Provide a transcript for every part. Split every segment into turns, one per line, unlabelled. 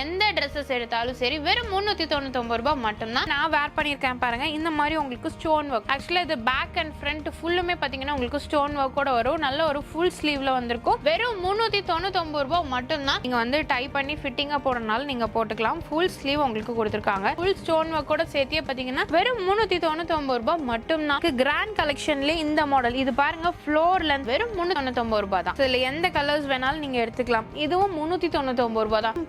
எந்த ட்ரெஸ்ஸஸ் எடுத்தாலும் சரி வெறும் முந்நூற்றி தொண்ணூத்தொம்பது ரூபாய் மட்டும்தான் நான் வேர் பண்ணியிருக்கேன் பாருங்க. இந்த மாதிரி உங்களுக்கு ஸ்டோன் ஒர்க் ஆக்சுவலாக இது பேக் அண்ட் ஃப்ரண்ட் ஃபுல்லுமே பார்த்தீங்கன்னா உங்களுக்கு ஸ்டோன் ஒர்க்கோட வரும். நல்ல ஒரு ஃபுல் ஸ்லீவ்ல வந்திருக்கும். வெறும் முந்நூற்றி தொண்ணூத்தொம்பது ரூபாய் மட்டும்தான். நீங்கள் வந்து டை பண்ணி ஃபிட்டிங்காக போடுறதுனால நீங்கள் போட்டுக்கலாம். ஃபுல் ஸ்லீவ் உங்களுக்கு கொடுத்துருக்காங்க. ஃபுல் ஸ்டோன் ஒர்க்கோட சேர்த்தியே பார்த்தீங்கன்னா வெறும் முந்நூற்றி தொண்ணூத்தொம்பது ரூபாய் மட்டும்தான். கிராண்ட் கலெக்ஷன்லேயே இந்த மாடல் இது பாருங்க ஃப்ளோர் லென்த் வெறும் முந்நூற்றி தொண்ணூத்தொம்பது ரூபாய் தான். இதில் எந்த கலர்ஸ் வேணாலும் நீங்கள் எடுத்துக்கலாம். இதுவும் முந்நூற்றி தொண்ணூத்தொம்பது ரூபாய் தான்.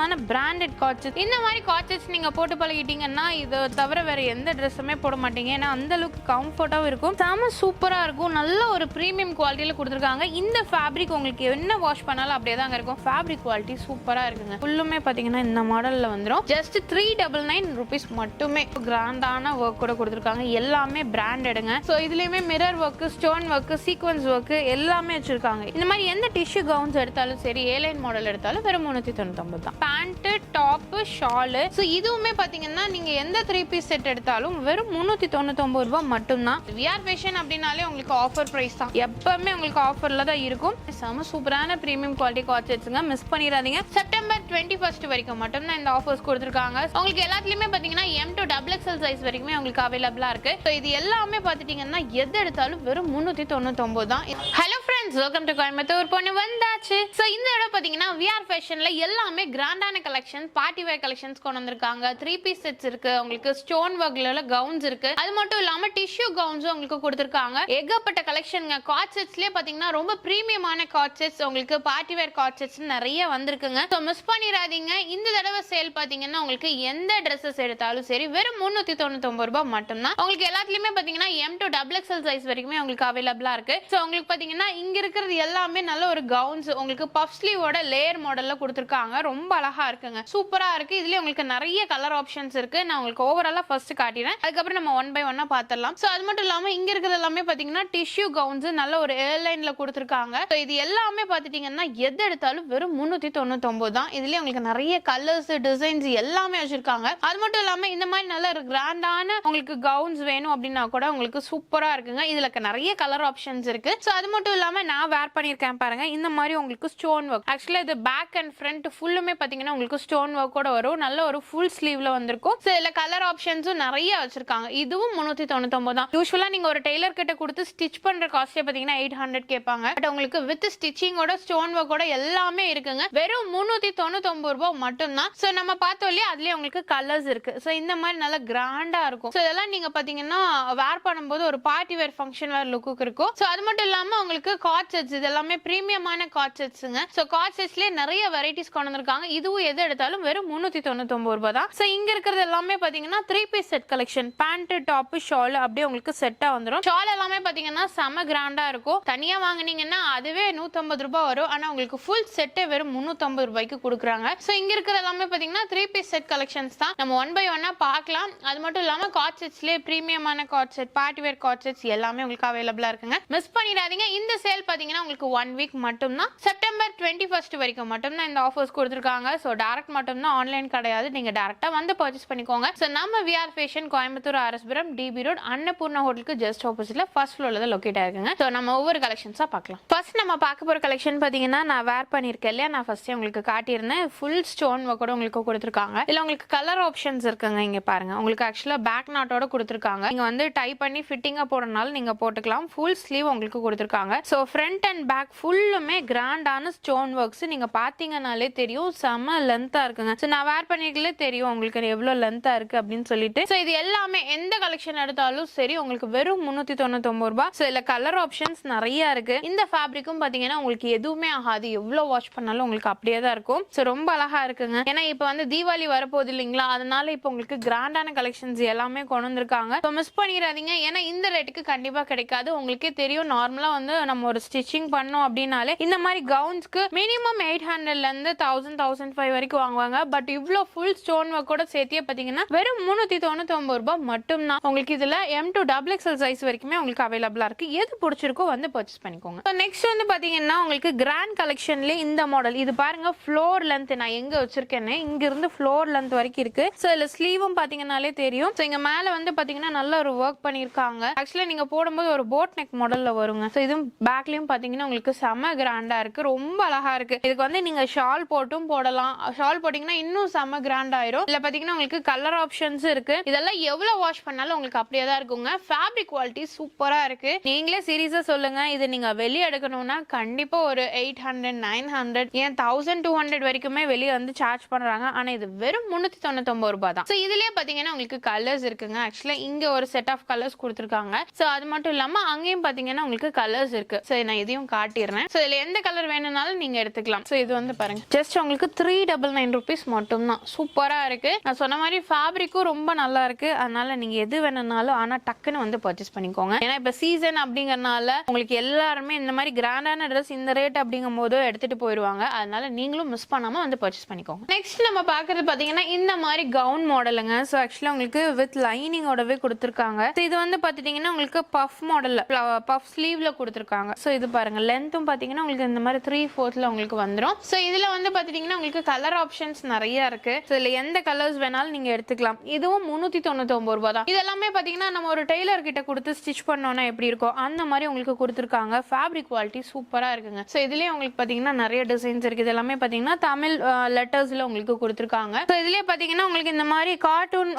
ப்ரீமியமான பிராண்டட் காட்சஸ் இந்த மாதிரி காட்சஸ் நீங்கள் போட்டு பழகிட்டீங்கன்னா இதை தவிர வேறு எந்த ட்ரெஸ்ஸுமே போட மாட்டீங்க. ஏன்னா அந்த அளவுக்கு கம்ஃபர்ட்டாகவும் இருக்கும். செம சூப்பராக இருக்கும். நல்ல ஒரு ப்ரீமியம் குவாலிட்டியில் கொடுத்துருக்காங்க. இந்த ஃபேப்ரிக் உங்களுக்கு என்ன வாஷ் பண்ணாலும் அப்படியே தாங்க இருக்கும். ஃபேப்ரிக் குவாலிட்டி சூப்பராக இருக்குங்க. ஃபுல்லுமே பார்த்தீங்கன்னா இந்த மாடலில் வந்துடும் just three double nine rupees மட்டுமே. கிராண்டான ஒர்க் கூட கொடுத்துருக்காங்க. எல்லாமே பிராண்டடுங்க ஸோ இதுலேயுமே mirror work stone work sequence work எல்லாமே வச்சுருக்காங்க. இந்த மாதிரி எந்த டிஷ்யூ கவுன்ஸ் எடுத்தாலும் சரி ஏலைன் மாடல் எடுத்தாலும் வெறும் முந்நூற்றி தொண்ணூத்தொம்பது தான். Pant top shawl. ஸோ இதுவுமே பார்த்தீங்கன்னா நீங்கள் எந்த த்ரீ பீஸ் செட் எடுத்தாலும் வெறும் முந்நூற்றி தொண்ணூத்தொம்பது ரூபாய் மட்டும்தான். விஆர் ஃபேஷன் அப்படின்னாலே உங்களுக்கு ஆஃபர் ப்ரைஸ் தான். எப்பவுமே உங்களுக்கு ஆஃபரில் தான் இருக்கும். செம சூப்பரான ப்ரீமியம் குவாலிட்டி காட்செட்ஸுங்க மிஸ் பண்ணிடாதீங்க. செப்டம்பர் டுவெண்ட்டி ஃபர்ஸ்ட் வரைக்கும் மட்டும்தான் இந்த ஆஃபர்ஸ் கொடுத்துருக்காங்க. உங்களுக்கு எல்லாத்துலேயுமே பார்த்தீங்கன்னா M to double XL size வரைக்குமே உங்களுக்கு அவைலபிளாக இருக்குது ஸோ இது எல்லாமே பார்த்துட்டிங்கன்னா எது எடுத்தாலும் வெறும் முந்நூற்றி தொண்ணூத்தொம்பது தான். Hello friends welcome to Coimbatore பொண்ணு வந்தாச்சு ஸோ இந்த இடம் பார்த்தீங்கன்னா விஆர் ஃபேஷனில் எல்லாமே கிராண்டான கலெக்ஷன் பார்ட்டி வேர் கலெக்ஷன்ஸ் கொண்டு வந்திருக்காங்க. த்ரீ பீஸ் செட்ஸ் இருக்கு உங்களுக்கு ஸ்டோன் ஒர்க்ல கவுன்ஸ் இருக்கு. அது மட்டும் இல்லாமல் டிஷ்யூ கவுன்ஸும் உங்களுக்கு கொடுத்துருக்காங்க. ஏகப்பட்ட கலெக்ஷனுங்க காட் செட்ஸ்லேயே பார்த்தீங்கன்னா ரொம்ப ப்ரீமியமான காட் செட்ஸ் உங்களுக்கு பார்ட்டி வேர் காட் செட்ஸ் நிறைய வந்திருக்குங்க. ஸோ மிஸ் பண்ணிடாதீங்க இந்த தடவை சேல் பார்த்தீங்கன்னா உங்களுக்கு எந்த ட்ரெஸ்ஸஸ் எடுத்தாலும் சரி வெறும் முந்நூற்றி தொண்ணூத்தொம்பது ரூபாய் மட்டும்தான். உங்களுக்கு எல்லாத்துலேயுமே பார்த்தீங்கன்னா M to double XL size வரைக்குமே உங்களுக்கு அவைலபிளாக இருக்கு. ஸோ உங்களுக்கு பார்த்தீங்கன்னா இங்க இருக்கிறது எல்லாமே நல்ல ஒரு கவுன்ஸ் உங்களுக்கு பஃப் ஸ்லீவோட லேயர் மாடலில் கொடுத்துருக்காங்க. ரொம்ப அழகாக இருக்குங்க. சூப்பராக இருக்குது இதுலேயே உங்களுக்கு நிறைய கலர் ஆப்ஷன்ஸ் இருக்குது நான் உங்களுக்கு ஓவராலாக ஃபர்ஸ்ட் காட்டினேன் அதுக்கப்புறம் நம்ம ஒன் பை ஒன்னாக பார்த்துடலாம் ஸோ அது மட்டும் இல்லாமல் இங்கே இருக்கிறது எல்லாமே பார்த்தீங்கன்னா டிஷ்யூ கவுன்ஸ் நல்ல ஒரு ஏர்லைனில் கொடுத்துருக்காங்க. ஸோ இது எல்லாமே பார்த்துட்டிங்கன்னா எது எடுத்தாலும் வெறும் முந்நூற்றி தொண்ணூத்தொம்பது தான். இதுலேயே உங்களுக்கு நிறைய கலர்ஸ் டிசைன்ஸ் எல்லாமே வச்சுருக்காங்க. அது மட்டும் இல்லாமல் இந்த மாதிரி நல்ல ஒரு கிராண்டான உங்களுக்கு கவுன்ஸ் வேணும் அப்படின்னா கூட உங்களுக்கு சூப்பராக இருக்குங்க. இதில் நிறைய கலர் ஆப்ஷன்ஸ் இருக்குது ஸோ அது மட்டும் இல்லாமல் நான் வேர் பண்ணியிருக்கேன் பாருங்க. இந்த மாதிரி உங்களுக்கு ஸ்டோன் ஒர்க் ஆக்சுவலா இது பேக் அண்ட் ஃப்ரண்ட் ஃபுல்லுமே பாத்தீங்கன்னா உங்களுக்கு ஸ்டோன் ஒர்க்கோட வரும். நல்ல ஒரு ஃபுல் ஸ்லீவ்ல வந்திருக்கும். ஸோ இதுல கலர் ஆப்ஷன்ஸும் நிறைய வச்சிருக்காங்க. இதுவும் முந்நூற்றி தொண்ணூத்தொம்பது தான். யூஸ்வலா நீங்க ஒரு டெய்லர் கிட்ட கொடுத்து ஸ்டிச் பண்ற காஸ்டே பாத்தீங்கன்னா எயிட் ஹண்ட்ரட் கேட்பாங்க. பட் உங்களுக்கு வித் ஸ்டிச்சிங்கோட ஸ்டோன் ஒர்க்கோட எல்லாமே இருக்குங்க. வெறும் முந்நூற்றி தொண்ணூத்தொம்பது ரூபாய் மட்டும்தான். ஸோ நம்ம பார்த்தோம் இல்லையா? அதுலயே உங்களுக்கு கலர்ஸ் இருக்கு. ஸோ இந்த மாதிரி நல்லா கிராண்டா இருக்கும். ஸோ இதெல்லாம் நீங்க பாத்தீங்கன்னா வேர் பண்ணும்போது ஒரு பார்ட்டி வேர் ஃபங்க்ஷன் வேர் லுக்குக்கு இருக்கும். ஸோ அது மட்டும் இல்லாம உங்களுக்கு காட் செட்ஸ் இது எல்லாமே ப்ரீமியமான காட் செட்ஸுங்க ஸோ காட் செட்ஸ்லேயே நிறைய வெரைட்டிஸ் கொண்டு வந்திருக்காங்க. இதுவும் எது எடுத்தாலும் வெறும் முந்நூற்றி தொண்ணூத்தொம்பது ரூபா தான். ஸோ இங்கே இருக்கிறது எல்லாமே பார்த்தீங்கன்னா three piece set collection pant top shawl அப்படியே உங்களுக்கு செட்டாக வந்துடும் ஷால் எல்லாமே பார்த்தீங்கன்னா செம கிராண்டாக இருக்கும். தனியாக வாங்குனீங்கன்னா அதுவே நூற்றம்பது ரூபாய் வரும். ஆனால் உங்களுக்கு ஃபுல் செட்டே வெறும் முந்நூத்தம்பது ரூபாய்க்கு கொடுக்குறாங்க. ஸோ இங்கே இருக்கிற எல்லாமே பார்த்தீங்கன்னா த்ரீ பீஸ் செட் கலெக்ஷன்ஸ் தான். நம்ம ஒன் பை ஒன்னாக பார்க்கலாம். அது மட்டும் இல்லாமல் காட் செட்ஸ்லேயே ப்ரீமியமான cord set party wear cord sets எல்லாமே உங்களுக்கு அவைலபிளாக இருக்குங்க. மிஸ் பண்ணிடாதீங்க. இந்த சேல் பாத்தீங்கன்னா உங்களுக்கு ஒன் வீக் மட்டும்தான். செப்டம்பர் டுவெண்ட்டி ஃபர்ஸ்ட் வரைக்கும் மட்டும்தான் இந்த ஆஃபர்ஸ் கொடுத்துருக்காங்க. ஸோ டேரக்ட் மட்டும்தான் ஆன்லைன் கிடையாது. நீங்க டேரெக்டாக வந்து பர்ச்சேஸ் பண்ணிக்கோங்க. ஸோ நம்ம VR fashion Coimbatore RS Puram DB road Annapoorna ஹோட்டலுக்கு ஜஸ்ட் ஆப்போசிட்ல ஃபர்ஸ்ட் ஃப்ளோர்ல தான் லொக்கேட் ஆயிருக்குங்க. ஸோ நம்ம ஒவ்வொரு கலெக்ஷன்ஸா பார்க்கலாம். ஃபர்ஸ்ட் நம்ம பார்க்க போகிற கலெக்ஷன் பாத்தீங்கன்னா நான் வேர் பண்ணியிருக்கேன் இல்லையா? நான் ஃபர்ஸ்ட் உங்களுக்கு காட்டியிருந்தேன். ஃபுல் ஸ்டோன் கூட உங்களுக்கு கொடுத்துருக்காங்க. இல்ல உங்களுக்கு கலர் ஆப்ஷன்ஸ் இருக்குங்க. இங்க பாருங்க. உங்களுக்கு ஆக்சுவலா பேக் நாட்டோட கொடுத்துருக்காங்க. நீங்க வந்து டை பண்ணி ஃபிட்டிங்கா போடுறதுனால நீங்க போட்டுக்கலாம். ஃபுல் ஸ்லீவ் உங்களுக்கு கொடுத்துருக்காங்க. ஸோ ஃப்ரண்ட் அண்ட் பேக் ஃபுல்லுமே கிராண்டான ஸ்டோன் ஒர்க்ஸ் நீங்கள் பார்த்தீங்கனாலே தெரியும். செம லென்த்தாக இருக்குங்க. ஸோ நான் வேர் பண்ணிக்கலே தெரியும் உங்களுக்கு எவ்வளோ லென்த்தாக இருக்குது அப்படின்னு சொல்லிட்டு. ஸோ இது எல்லாமே எந்த கலெக்ஷன் எடுத்தாலும் சரி உங்களுக்கு வெறும் முந்நூற்றி தொண்ணூத்தொம்பது ரூபாய். ஸோ இதில் கலர் ஆப்ஷன்ஸ் நிறையா இருக்குது இந்த ஃபேப்ரிக்கும் பார்த்தீங்கன்னா உங்களுக்கு எதுவுமே ஆகாது. எவ்வளோ வாஷ் பண்ணாலும் உங்களுக்கு அப்படியே தான் இருக்கும். ஸோ ரொம்ப அழகாக இருக்குங்க. ஏன்னா இப்போ வந்து தீபாவளி வரப்போகுது இல்லைங்களா? அதனால இப்போ உங்களுக்கு கிராண்டான கலெக்ஷன்ஸ் எல்லாமே கொண்டு வந்திருக்காங்க. ஸோ மிஸ் பண்ணிடாதீங்க. ஏன்னா இந்த ரேட்டுக்கு கண்டிப்பாக கிடைக்காது. உங்களுக்கே தெரியும். நார்மலாக வந்து நம்ம ஒரு ஸ்டிச்சிங் பண்ணோம் அப்படின்னாலே இந்த மாதிரி கவுன்ஸ்க்கு மினிமம் எயிட் ஹண்ட்ரட்ல இருந்து தௌசண்ட் தௌசண்ட் ஃபைவ் வரைக்கும் வாங்குவாங்க. பட் இவ்வளோ ஃபுல் ஸ்டோன் ஒர்க்கோட சேர்த்தியே பார்த்தீங்கன்னா வெறும் முந்நூற்றி தொண்ணூத்தொம்பது ரூபாய் மட்டும்தான். உங்களுக்கு இதில் M to double XL size வரைக்குமே உங்களுக்கு அவைலபிளாக இருக்கு. எது பிடிச்சிருக்கோ வந்து பர்ச்சேஸ் பண்ணிக்கோங்க. ஸோ நெக்ஸ்ட் வந்து பார்த்தீங்கன்னா உங்களுக்கு கிராண்ட் கலெக்ஷன்லேயே இந்த மாடல் இது பாருங்க ஃப்ளோர் லென்த் நான் எங்கே வச்சிருக்கேன்னு. இங்க இருந்து ஃப்ளோர் லென்த் வரைக்கும் இருக்கு. ஸோ இதில் ஸ்லீவும் பார்த்தீங்கன்னாலே தெரியும். ஸோ இங்கே மேலே வந்து பார்த்தீங்கன்னா நல்ல ஒரு ஒர்க் பண்ணியிருக்காங்க. ஆக்சுவலாக நீங்கள் போடும்போது ஒரு போட் நெக் மாடலில் வருங்க. ஸோ இதுவும் பேக் பேக்லயும் பாத்தீங்கன்னா உங்களுக்கு செம கிராண்டா இருக்கு. ரொம்ப அழகா இருக்கு. இதுக்கு வந்து நீங்க ஷால் போட்டும் போடலாம். ஷால் போட்டீங்கன்னா இன்னும் செம கிராண்ட் ஆயிரும் இதுல பாத்தீங்கன்னா உங்களுக்கு கலர் ஆப்ஷன்ஸ் இருக்கு. இதெல்லாம் எவ்வளவு வாஷ் பண்ணாலும் உங்களுக்கு அப்படியே தான் இருக்குங்க. ஃபேப்ரிக் குவாலிட்டி சூப்பரா இருக்கு. நீங்களே சீரியஸா சொல்லுங்க. இது நீங்க வெளியே எடுக்கணும்னா கண்டிப்பா ஒரு எயிட் ஹண்ட்ரட் நைன் ஹண்ட்ரட் ஏன் தௌசண்ட் டூ ஹண்ட்ரட் வரைக்குமே வெளியே வந்து சார்ஜ் பண்றாங்க. ஆனா இது வெறும் முன்னூத்தி தொண்ணூத்தொன்பது ரூபாய் தான் ஸோ இதுலயே பாத்தீங்கன்னா உங்களுக்கு கலர்ஸ் இருக்குங்க. ஆக்சுவலா இங்க ஒரு செட் ஆஃப் கலர்ஸ் கொடுத்துருக்காங்க. ஸோ அது மட்டும் இல்லாம அங்கேயும் பாத்தீங்கன்னா உங்களுக்கு கலர்ஸ் இருக்கு. ஸோ நான் இதையும் காட்டிடுறேன். ஸோ இதுல எந்த கலர் வேணும்னாலும் நீங்க எடுத்துக்கலாம். ஸோ இது வந்து பாருங்க. ஜஸ்ட் உங்களுக்கு த்ரீ டபுள் நைன் ருபீஸ் மட்டும்தான். சூப்பரா இருக்கு. நான் சொன்ன மாதிரி ஃபேப்ரிக்கும் ரொம்ப நல்லா இருக்கு. அதனால நீங்க எது வேணும்னாலும் ஆனா டக்குன்னு வந்து பர்ச்சேஸ் பண்ணிக்கோங்க. ஏன்னா இப்போ சீசன் அப்படிங்கறனால உங்களுக்கு எல்லாருமே இந்த மாதிரி கிராண்டான ட்ரெஸ் இந்த ரேட் அப்படிங்கும் போது எடுத்துட்டு போயிடுவாங்க அதனால நீங்களும் மிஸ் பண்ணாம வந்து பர்ச்சேஸ் பண்ணிக்கோங்க. நெக்ஸ்ட் நம்ம பாக்குறது பாத்தீங்கன்னா இந்த மாதிரி கவுன் மாடலுங்க ஸோ ஆக்சுவலா உங்களுக்கு வித் லைனிங்கோடவே கொடுத்துருக்காங்க. இது வந்து பாத்துட்டீங்கன்னா உங்களுக்கு பஃப் மாடல்ல பஃப் ஸ்லீவில் கொடுத்துருக்காங்க. ஸோ இது பாருங்க. லென்த்தும் பார்த்தீங்கன்னா உங்களுக்கு இந்த மாதிரி த்ரீ ஃபோர்த்தில் உங்களுக்கு வந்துடும் ஸோ இதுல வந்து பார்த்துட்டிங்கன்னா உங்களுக்கு கலர் ஆப்ஷன்ஸ் நிறையா இருக்கு. ஸோ இதில் எந்த கலர்ஸ் வேணாலும் நீங்கள் எடுத்துக்கலாம். இதுவும் முந்நூற்றி தொண்ணூத்தொம்பது ரூபா தான். இதெல்லாமே பார்த்தீங்கன்னா நம்ம ஒரு டெய்லர் கிட்ட கொடுத்து ஸ்டிச் பண்ணோன்னா எப்படி இருக்கும் அந்த மாதிரி உங்களுக்கு கொடுத்துருக்காங்க. ஃபேப்ரிக் குவாலிட்டி சூப்பராக இருக்குங்க. ஸோ இதுலயே உங்களுக்கு பாத்தீங்கன்னா நிறைய டிசைன்ஸ் இருக்குது இது எல்லாமே பார்த்தீங்கன்னா தமிழ் லெட்டர்ஸில் உங்களுக்கு கொடுத்துருக்காங்க. ஸோ இதுலயே பார்த்தீங்கன்னா உங்களுக்கு இந்த மாதிரி கார்ட்டூன்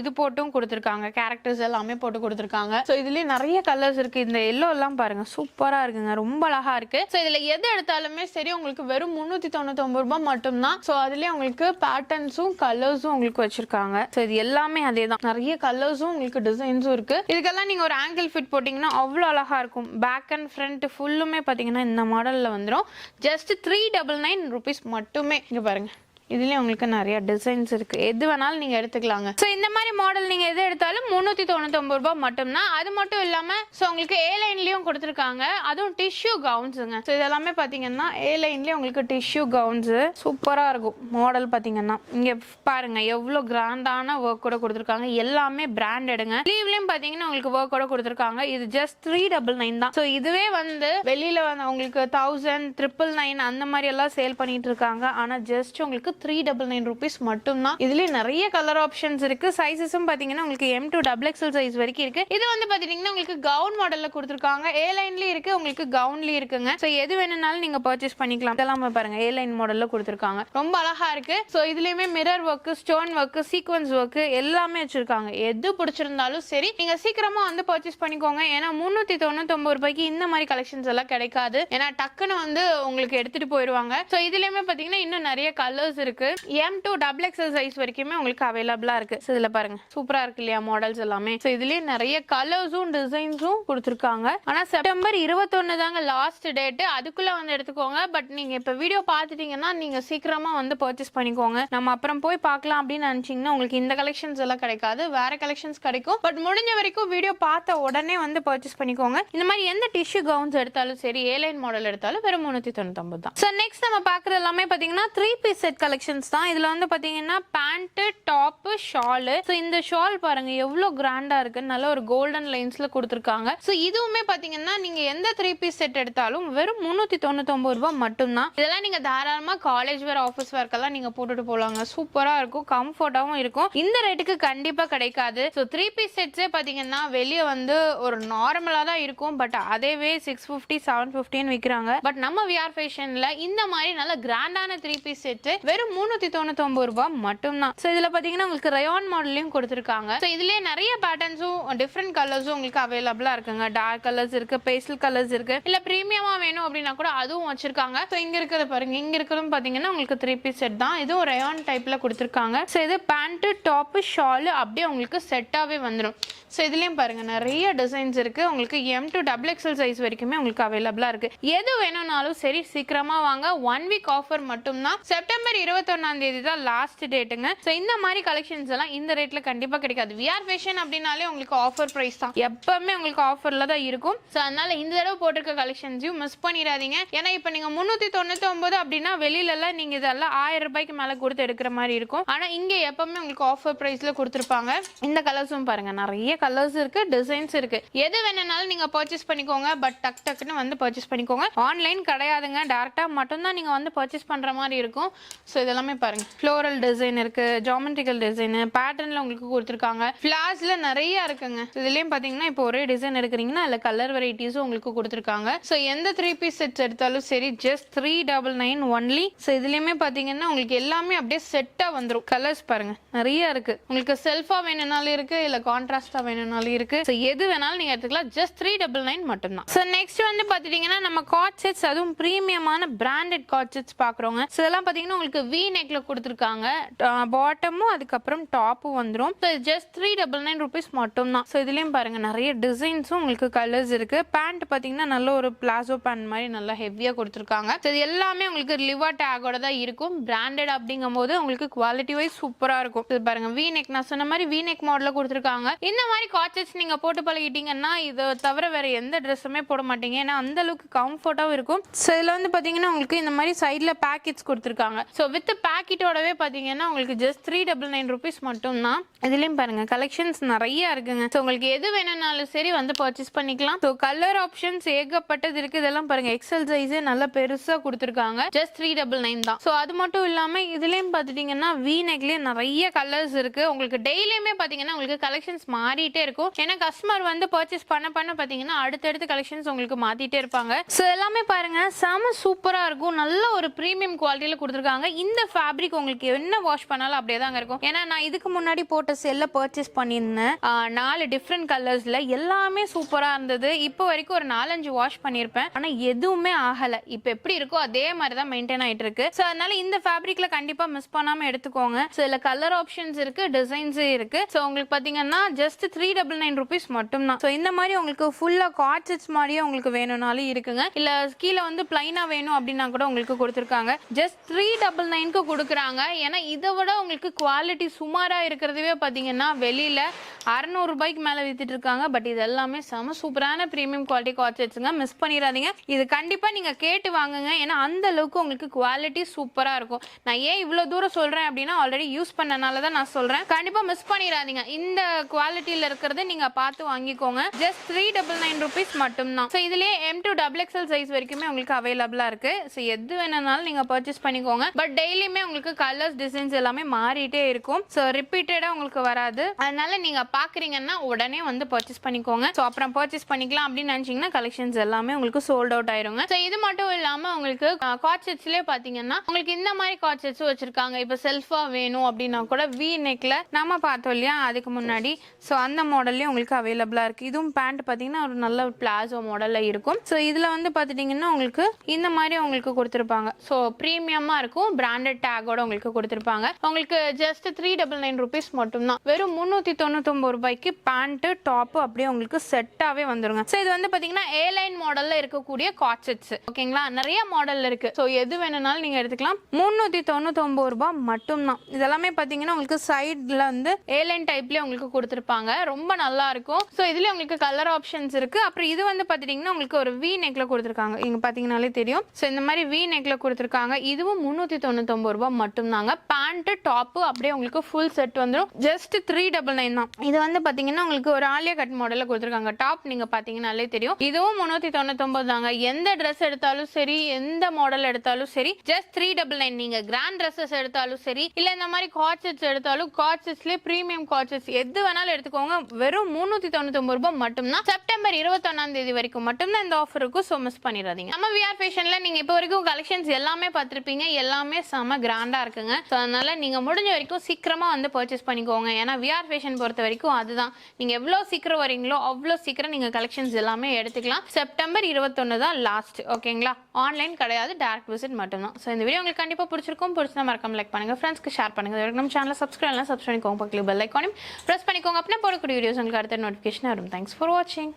இது போட்டும் கொடுத்துருக்காங்க. கேரக்டர்ஸ் எல்லாமே போட்டு கொடுத்துருக்காங்க. ஸோ இதுலேயே நிறைய கலர்ஸ் இருக்கு. இந்த எல்லோ எல்லாம் பாருங்க. சூப்பரா இருக்குங்க. ரொம்ப அழகா இருக்கு. ஸோ இதுல எது எடுத்தாலுமே சரி உங்களுக்கு வெறும் முன்னூத்தி தொண்ணூத்தி ஒன்பது ரூபாய் மட்டும்தான். ஸோ அதுலயே உங்களுக்கு பேட்டர்ன்ஸும் கலர்ஸும் உங்களுக்கு வச்சிருக்காங்க. ஸோ இது எல்லாமே அதே தான். நிறைய கலர்ஸும் உங்களுக்கு டிசைன்ஸும் இருக்கு. இதுக்கெல்லாம் நீங்க ஒரு ஆங்கிள் ஃபிட் போட்டீங்கன்னா அவ்வளோ அழகா இருக்கும். பேக் அண்ட் ஃப்ரண்ட் ஃபுல்லுமே பாத்தீங்கன்னா இந்த மாடல்ல வந்துடும் just three double nine rupees மட்டுமே. இங்க பாருங்க. இதுலயும் உங்களுக்கு நிறைய டிசைன்ஸ் இருக்கு. எது வேணாலும் நீங்க எடுத்துக்கலாங்க. ஸோ இந்த மாதிரி மாடல் நீங்க எது எடுத்தாலும் முந்நூற்றி தொண்ணூத்தொம்பது ரூபாய் மட்டும்தான். அது மட்டும் இல்லாம ஸோ உங்களுக்கு ஏ லைன்லயும் கொடுத்துருக்காங்க. அதுவும் டிஷ்யூ கவுன்ஸுங்க ஸோ இதெல்லாமே பாத்தீங்கன்னா ஏ லைன்லயே உங்களுக்கு டிஷ்யூ கவுன்ஸ் சூப்பரா இருக்கும். மாடல் பாத்தீங்கன்னா. இங்க பாருங்க எவ்வளவு கிராண்டான ஒர்க் கூட கொடுத்துருக்காங்க. எல்லாமே பிராண்டடுங்க லீவ்லயும் பாத்தீங்கன்னா உங்களுக்கு ஒர்க் கூட கொடுத்துருக்காங்க. இது ஜஸ்ட் த்ரீ டபுள் நைன் தான். ஸோ இதுவே வந்து வெளியில வந்து உங்களுக்கு தௌசண்ட் ட்ரிபிள் நைன் அந்த மாதிரி எல்லாம் சேல் பண்ணிட்டு இருக்காங்க. ஆனா ஜஸ்ட் உங்களுக்கு த்ரீ டபுள் நைன் ருபீஸ் மட்டும்தான். இதுலயே நிறைய கலர் ஆப்ஷன்ஸ் இருக்கு. சைஸஸும் பாத்தீங்கன்னா உங்களுக்கு M to double XL size வரைக்கும் இருக்கு. இது வந்து பாத்தீங்கன்னா உங்களுக்கு கவுன் மாடல்ல கொடுத்துருக்காங்க. ஏ லைன்லயும் இருக்கு உங்களுக்கு கவுன்லயும் இருக்குங்க. ஸோ எது வேணும்னாலும் நீங்க பர்ச்சேஸ் பண்ணிக்கலாம். இதெல்லாம் பாருங்க ஏ லைன் மாடல்ல கொடுத்துருக்காங்க. ரொம்ப அழகா இருக்கு. ஸோ இதுலயுமே mirror work stone work sequence work எல்லாமே வச்சிருக்காங்க. எது பிடிச்சிருந்தாலும் சரி நீங்க சீக்கிரமா வந்து பர்ச்சேஸ் பண்ணிக்கோங்க. ஏன்னா முன்னூத்தி தொண்ணூத்தொம்பது ரூபாய்க்கு இந்த மாதிரி கலெக்ஷன்ஸ் எல்லாம் கிடைக்காது. ஏன்னா டக்குன்னு வந்து உங்களுக்கு எடுத்துட்டு போயிருவாங்க ஸோ இதுலயுமே பாத்தீங்கன்னா இன்னும் நிறைய கலர்ஸ் இருக்கு. M to double XL size வரைக்குமே உங்களுக்கு அவைலபிளா இருக்கு. இதுல பாருங்க. சூப்பரா இருக்கு இல்லையா மாடல்ஸ் எல்லாமே? ஸோ இதுலயே நிறைய கலர்ஸும் டிசைன்ஸும் கொடுத்துருக்காங்க. ஆனா செப்டம்பர் இருபத்தொன்னு தாங்க லாஸ்ட் டேட் அதுக்குள்ள வந்து எடுத்துக்கோங்க. பட் நீங்க இப்ப வீடியோ பாத்துட்டீங்கன்னா நீங்க சீக்கிரமா வந்து பர்ச்சேஸ் பண்ணிக்கோங்க. நம்ம அப்புறம் போய் பார்க்கலாம் அப்படின்னு நினைச்சீங்கன்னா உங்களுக்கு இந்த கலெக்ஷன்ஸ் எல்லாம் கிடைக்காது. வேற கலெக்ஷன்ஸ் கிடைக்கும். பட் முடிஞ்ச வரைக்கும் வீடியோ பார்த்த உடனே வந்து பர்ச்சேஸ் பண்ணிக்கோங்க. இந்த மாதிரி எந்த டிஷ்யூ கவுன்ஸ் எடுத்தாலும் சரி ஏலைன் மாடல் எடுத்தாலும் வெறும் முன்னூத்தி தொண்ணூத்தொன்பது தான். ஸோ நெக்ஸ்ட் நம்ம பாக்குறது எல்லாமே பாத்தீங்கன்னா த்ரீ பீஸ் செட் கலெக்ஷன்ஸ் தான். இதுல வந்து பார்த்தீங்கன்னா பேண்ட்டு டாப்பு ஷாலு ஸோ இந்த ஷால் பாருங்க எவ்வளோ கிராண்டா இருக்கு. நல்ல ஒரு கோல்டன் லைன்ஸ்ல கொடுத்துருக்காங்க. ஸோ இதுவுமே பார்த்தீங்கன்னா நீங்க எந்த த்ரீ பீஸ் செட் எடுத்தாலும் வெறும் முன்னூத்தி தொண்ணூத்தொன்பது ரூபாய் மட்டும்தான். இதெல்லாம் நீங்க தாராளமா காலேஜ் வேர் ஆஃபீஸ் ஒர்க்கெல்லாம் நீங்க போட்டுட்டு போலாங்க. சூப்பரா இருக்கும் கம்ஃபர்ட்டாகவும் இருக்கும். இந்த ரேட்டுக்கு கண்டிப்பா கிடைக்காது. ஸோ த்ரீ பீஸ் செட்ஸே பார்த்தீங்கன்னா வெளியே வந்து ஒரு நார்மலா தான் இருக்கும். பட் அதேவே சிக்ஸ் ஃபிஃப்டி செவன் ஃபிஃப்டின்னு விற்கிறாங்க பட் நம்ம விஆர் ஃபேஷன்ல இந்த மாதிரி நல்ல கிராண்டான த்ரீ பீஸ் செட் வெறும் முன்னூத்தி தொண்ணூத்தொம்பது ரூபாய் மட்டும்தான். ஸோ இதுல பாத்தீங்கன்னா உங்களுக்கு ரயான் மாடல்லையும் கொடுத்துருக்காங்க. ஸோ இதுலயே நிறைய பேட்டர்ன்ஸும் டிஃப்ரெண்ட் கலர்ஸும் உங்களுக்கு அவைலபிளா இருக்குங்க. டார்க் கலர்ஸ் இருக்கு பேஸ்டல் கலர்ஸ் இருக்கு. இல்ல பிரீமியமா வேணும் அப்படின்னா கூட அதுவும் வச்சிருக்காங்க. ஸோ இங்க இருக்கிறது பாருங்க. இங்க இருக்கிறதும் பாத்தீங்கன்னா உங்களுக்கு த்ரீ பீஸ் செட் தான். இதுவும் ரயான் டைப்ல கொடுத்துருக்காங்க. ஸோ இது பேண்ட் டாப் ஷால் அப்படியே உங்களுக்கு செட்டாவே வந்துடும் ஸோ இதுலயும் பாருங்க. நிறைய டிசைன்ஸ் இருக்கு. உங்களுக்கு M to double XL size வரைக்குமே உங்களுக்கு அவைலபிளா இருக்கு. எது வேணும்னாலும் சரி சீக்கிரமா வாங்க. ஒன் வீக் ஆஃபர் மட்டும்தான். செப்டம்பர் இருபது இருபத்தொன்னாம் தேதி தான் லாஸ்ட் டேட்டுங்க ஸோ இந்த மாதிரி கலெக்ஷன்ஸ் எல்லாம் இந்த ரேட்ல கண்டிப்பா கிடைக்காது. விஆர் ஃபேஷன் அப்படின்னாலே உங்களுக்கு ஆஃபர் பிரைஸ் தான். எப்பவுமே உங்களுக்கு ஆஃபர்ல தான் இருக்கும். ஸோ அதனால இந்த தடவை போட்டிருக்க கலெக்ஷன்ஸையும் மிஸ் பண்ணிடாதீங்க. ஏன்னா இப்போ நீங்க முன்னூத்தி தொண்ணூத்தி ஒன்பது அப்படின்னா வெளியில எல்லாம் நீங்க இதெல்லாம் ஆயிரம் ரூபாய்க்கு மேல கொடுத்து எடுக்கிற மாதிரி இருக்கும். ஆனா இங்க எப்பவுமே உங்களுக்கு ஆஃபர் பிரைஸ்ல கொடுத்துருப்பாங்க. இந்த கலர்ஸும் பாருங்க. நிறைய கலர்ஸ் இருக்கு டிசைன்ஸ் இருக்கு. எது வேணும்னாலும் நீங்க பர்ச்சேஸ் பண்ணிக்கோங்க. பட் டக் டக்குன்னு வந்து பர்ச்சேஸ் பண்ணிக்கோங்க. ஆன்லைன் கிடையாதுங்க. டேரக்டா மட்டும்தான் நீங்க வந்து பர்ச்சேஸ் பண்ற மாதிரி இருக்கும். ஸோ இதெல்லாமே பாருங்க. ஃப்ளோரல் டிசைன் இருக்கு ஜாமெட்ரிக்கல் டிசைன் பேட்டர்ன்ல உங்களுக்கு கொடுத்துருக்காங்க. ஃபிளாஸ்ல நிறைய இருக்குங்க. இதுலயும் பாத்தீங்கன்னா இப்போ ஒரே டிசைன் எடுக்கிறீங்கன்னா அதுல கலர் வெரைட்டிஸும் உங்களுக்கு கொடுத்துருக்காங்க. ஸோ எந்த த்ரீ பீஸ் செட்ஸ் எடுத்தாலும் சரி just three double nine only so இதுலயுமே பாத்தீங்கன்னா உங்களுக்கு எல்லாமே அப்படியே செட்டா வந்துடும் கலர்ஸ் பாருங்க. நிறைய இருக்கு. உங்களுக்கு செல்ஃபா வேணும்னாலும் இருக்கு இல்ல கான்ட்ராஸ்டா வேணும்னாலும் இருக்கு. ஸோ எது வேணாலும் நீங்க எடுத்துக்கலாம். ஜஸ்ட் த்ரீ டபுள் நைன் மட்டும்தான். ஸோ நெக்ஸ்ட் வந்து பாத்துட்டீங்கன்னா நம்ம காட் செட்ஸ் அதுவும் ப்ரீமியமான பிராண்டட் காட் செட்ஸ் பாக்குறோங்க. ஸோ இதெல்லாம் பாத்தீங்கன்னா உங்களுக்கு வி நெக்ல கொடுத்துருக்காங்க. பாட்டமும் அதுக்கப்புறம் டாப்பும் வந்துடும் so just three double nine rupees மட்டும் தான் ஸோ இதுலேயும் பாருங்க நிறைய டிசைன்ஸும் உங்களுக்கு கலர்ஸ் இருக்கு. பேண்ட் பார்த்தீங்கன்னா நல்ல ஒரு பிளாசோ பேண்ட் மாதிரி நல்லா ஹெவியா கொடுத்துருக்காங்க. ஸோ இது எல்லாமே உங்களுக்கு லிவா டேகோட தான் இருக்கும். பிராண்டட் அப்படிங்கும் போது உங்களுக்கு குவாலிட்டி வைஸ் சூப்பரா இருக்கும். இது பாருங்க வி நெக் நான் சொன்ன மாதிரி வி நெக் மாடல கொடுத்துருக்காங்க. இந்த மாதிரி காட்சஸ் நீங்க போட்டு பழகிட்டீங்கன்னா இதை தவிர வேற எந்த ட்ரெஸ்ஸுமே போட மாட்டீங்க. ஏன்னா அந்த அளவுக்கு கம்ஃபர்ட்டாகவும் இருக்கும். ஸோ இதில் வந்து பார்த்தீங்கன்னா உங்களுக்கு இந்த மாதிரி சைடில் பேக்கெட்ஸ் கொடுத்துருக்காங்க. ஸோ வித் பேக்கெட்டோடவே பார்த்தீங்கன்னா உங்களுக்கு just three double nine rupees மட்டும்தான். இதுலேயும் பாருங்கள் கலெக்ஷன்ஸ் நிறைய இருக்குங்க. ஸோ உங்களுக்கு எது வேணும்னாலும் சரி வந்து பர்ச்சேஸ் பண்ணிக்கலாம். ஸோ கலர் ஆப்ஷன்ஸ் ஏகப்பட்டது இருக்கு. இதெல்லாம் பாருங்கள் எக்ஸல் சைஸே நல்லா பெருசாக கொடுத்துருக்காங்க. ஜஸ்ட் த்ரீ டபுள் நைன் தான். ஸோ அது மட்டும் இல்லாமல் இதுலேயும் பார்த்துட்டிங்கன்னா வி நெக்லேயே நிறைய கலர்ஸ் இருக்குது உங்களுக்கு டெய்லியுமே பார்த்தீங்கன்னா உங்களுக்கு கலெக்ஷன்ஸ் மாறிட்டே இருக்கும். ஏன்னா கஸ்டமர் வந்து பர்ச்சேஸ் பண்ண பண்ண பார்த்தீங்கன்னா அடுத்தடுத்து கலெக்ஷன்ஸ் உங்களுக்கு மாத்திட்டே இருப்பாங்க. ஸோ எல்லாமே பாருங்கள் செம சூப்பராக இருக்கும். நல்ல ஒரு ப்ரீமியம் குவாலிட்டியில் கொடுத்துருக்காங்க. இந்த ஃபேப்ரிக் உங்களுக்கு என்ன வாஷ் பண்ணாலும் அப்படியே தாங்க இருக்கும். ஏன்னா நான் இதுக்கு முன்னாடி போட்ட செல்ல பர்ச்சேஸ் பண்ணியிருந்தேன். நாலு டிஃப்ரெண்ட் கலர்ஸ்ல எல்லாமே சூப்பரா இருந்தது. இப்போ வரைக்கும் ஒரு நாலஞ்சு வாஷ் பண்ணியிருப்பேன். ஆனா எதுவுமே ஆகல. இப்போ எப்படி இருக்கோ அதே மாதிரி தான் மெயின்டைன் ஆயிட்டு இருக்கு. ஸோ அதனால இந்த ஃபேப்ரிக்ல கண்டிப்பா மிஸ் பண்ணாம எடுத்துக்கோங்க. ஸோ இதுல கலர் ஆப்ஷன்ஸ் இருக்கு டிசைன்ஸும் இருக்கு. ஸோ உங்களுக்கு பாத்தீங்கன்னா just three double nine rupees மட்டும் தான் ஸோ இந்த மாதிரி உங்களுக்கு ஃபுல்லா காட்செட்ஸ் மாதிரியே உங்களுக்கு வேணும்னாலும் இருக்குங்க. இல்ல கீழே வந்து பிளைனா வேணும் அப்படின்னா கூட உங்களுக்கு கொடுத்துருக்காங்க. ஜஸ்ட் த்ரீ டபுள் நைன்க்கு கொடுக்குறாங்க. ஏன்னா இதை விட உங்களுக்கு குவாலிட்டி சுமாராக இருக்கிறதுவே பார்த்தீங்கன்னா வெளியில் அறநூறு ரூபாய்க்கு மேல இருக்காங்க. பட் இது எல்லாமே செம சூப்பரான ப்ரீமியம் குவாலிட்டி காட்செட்ஸுங்க மிஸ் பண்ணிடாதீங்க இது கண்டிப்பாக நீங்கள் கேட்டு வாங்குங்க. ஏன்னா அந்த அளவுக்கு உங்களுக்கு குவாலிட்டி சூப்பராக இருக்கும். நான் ஏன் இவ்வளோ தூரம் சொல்கிறேன் அப்படின்னா ஆல்ரெடி யூஸ் பண்ணனால தான் நான் சொல்கிறேன் கண்டிப்பாக மிஸ் பண்ணிடாதீங்க இந்த குவாலிட்டியில் இருக்கிறத நீங்கள் பார்த்து வாங்கிக்கோங்க. Just three double nine rupees மட்டும்தான். ஸோ இதுலேயே M to double XL size வரைக்குமே உங்களுக்கு அவைலபிளாக இருக்குது ஸோ எது வேணும்னாலும் நீங்கள் பர்ச்சேஸ் பண்ணிக்கோங்க. பட் டெய்லியுமே உங்களுக்கு கலர்ஸ் டிசைன்ஸ் எல்லாமே மாறிட்டே இருக்கும். ஸோ ரிப்பீட்டடா உங்களுக்கு வராது. அதனால நீங்க பாக்குறீங்கன்னா உடனே வந்து பர்ச்சேஸ் பண்ணிக்கோங்க. ஸோ அப்புறம் பர்ச்சேஸ் பண்ணிக்கலாம் அப்படின்னு நினைச்சீங்கன்னா கலெக்ஷன்ஸ் எல்லாமே உங்களுக்கு சோல்ட் அவுட் ஆயிருங்க. ஸோ இது மட்டும் இல்லாம உங்களுக்கு காட்செட்ஸ்லேயே பாத்தீங்கன்னா உங்களுக்கு இந்த மாதிரி காட்செட்ஸும் வச்சிருக்காங்க. இப்போ செல்ஃபா வேணும் அப்படின்னா கூட வி நெக்ல நம்ம பார்த்தோம் இல்லையா அதுக்கு முன்னாடி. ஸோ அந்த மாடல்லேயே உங்களுக்கு அவைலபிளாக இருக்குது இதுவும் பேண்ட் பார்த்தீங்கன்னா ஒரு நல்ல பிளாசோ மாடலில் இருக்கும். ஸோ இதில் வந்து பார்த்துட்டிங்கன்னா உங்களுக்கு இந்த மாதிரி உங்களுக்கு கொடுத்துருப்பாங்க. ஸோ ப்ரீமியமாக இருக்கும். பிராண்டட் டேக்கோட உங்களுக்கு கொடுத்துருப்பாங்க. உங்களுக்கு just three double nine rupees மட்டும்தான். வெறும் முந்நூற்றி தொண்ணூத்தொம்பது ரூபாய்க்கு பேண்ட்டு டாப்பு அப்படியே உங்களுக்கு செட்டாகவே வந்துருங்க. ஸோ இது வந்து பார்த்தீங்கன்னா ஏ லைன் மாடலில் இருக்கக்கூடிய காட்சட்ஸ் ஓகேங்களா நிறைய மாடலில் இருக்கு. ஸோ எது வேணும்னாலும் நீங்கள் எடுத்துக்கலாம். முந்நூற்றி தொண்ணூத்தொம்பது ரூபாய் மட்டும்தான். இதெல்லாமே பார்த்தீங்கன்னா உங்களுக்கு சைடில் வந்து ஏ லைன் டைப்லேயே உங்களுக்கு கொடுத்துருப்பாங்க. ரொம்ப நல்லா இருக்கும். ஸோ இதுலேயே உங்களுக்கு கலர் ஆப்ஷன்ஸ் இருக்கு. அப்புறம் இது வந்து பார்த்துட்டிங்கன்னா உங்களுக்கு ஒரு வி நெக்கில் கொடுத்துருக்காங்க. இங்கே பார்த்தீங்கன்னாலே தெரியும். ஸோ இந்த மாதிரி வி நெக்கில் கொடுத்துருக்காங்க. இதுவும் முந்நூற்றி தொண்ணூத்தொம்பது ரூபாய் மட்டும்தாங்க. பேண்ட்டு டாப்பு அப்படியே உங்களுக்கு ஃபுல் செட் வந்துடும் ஜஸ்ட் த்ரீ டபுள் நைன் தான். இது வந்து பார்த்தீங்கன்னா உங்களுக்கு ஒரு ஆலியா கட் மாடலில் கொடுத்துருக்காங்க. டாப் நீங்கள் பார்த்தீங்கன்னாலே தெரியும். இதுவும் முந்நூற்றி தொண்ணூத்தொம்பது தாங்க. எந்த ட்ரெஸ் எடுத்தாலும் சரி எந்த மாடல் எடுத்தாலும் சரி ஜஸ்ட் த்ரீ டபுள் நைன் நீங்கள் கிராண்ட் ட்ரெஸ்ஸஸ் எடுத்தாலும் சரி இல்லை இந்த மாதிரி காட்செட்ஸ் எடுத்தாலும் காட்செட்ஸ்லேயே ப்ரீமியம் காட்செட்ஸ் எது வேணாலும் எடுத்துக்கோங்க. வெறும் முந்நூற்றி தொண்ணூத்தொம்பது ரூபாய் மட்டும்தான். செப்டம்பர் இருபத்தொன்னாம் தேதி வரைக்கும் மட்டும்தான் இந்த ஆஃபர் இருக்கும் ஸோ மிஸ் பண்ணிடாதீங்க. நம்ம விஆர் ஃபேஷனில் நீங்கள் இப்போ வரைக்கும் கலெக்ஷன்ஸ் எல்லாமே பார்த்துருப்பீங்க. எல்லாமே செம கிராண்டாக இருக்குங்க. ஸோ அதனால் நீங்கள் முடிஞ்ச வரைக்கும் சீக்கிரமாக வந்து பர்ச்சேஸ் பண்ணிக்கோங்க. ஏன்னா விஆர் ஃபேஷன் பொறுத்த வரைக்கும் அதுதான். நீங்கள் எவ்வளோ சீக்கிரம் வரீங்களோ அவ்வளோ சீக்கிரம் நீங்கள் கலெக்ஷன்ஸ் எல்லாமே எடுத்துக்கலாம். செப்டம்பர் இருபத்தொன்று தான் லாஸ்ட் ஓகேங்களா ஆன்லைன் கிடையாது டேரக்ட் விசிட் மட்டும்தான். ஸோ இந்த வீடியோ உங்களுக்கு கண்டிப்பாக பிடிச்சிருக்கும். பிடிச்சா மறக்காம லைக் பண்ணுங்கள் ஃப்ரெண்ட்ஸ்க்கு ஷேர் பண்ணுங்கள் இது வரைக்கும் நம்ம சேனலில் சப்ஸ்கிரைப் எல்லாம் சப்ஸ்கிரைப் பண்ணிக்கோங்க. பக்கத்தில் பெல் ஐக்கானையும் ப்ரெஸ் பண்ணிக்கோங்க. அப்படின்னா போடக்கூடிய வீடியோஸ் உங்களுக்கு அடுத்த நோட்டிஃபிகேஷன் வரும். தேங்க்ஸ் ஃபார் வாட்சிங்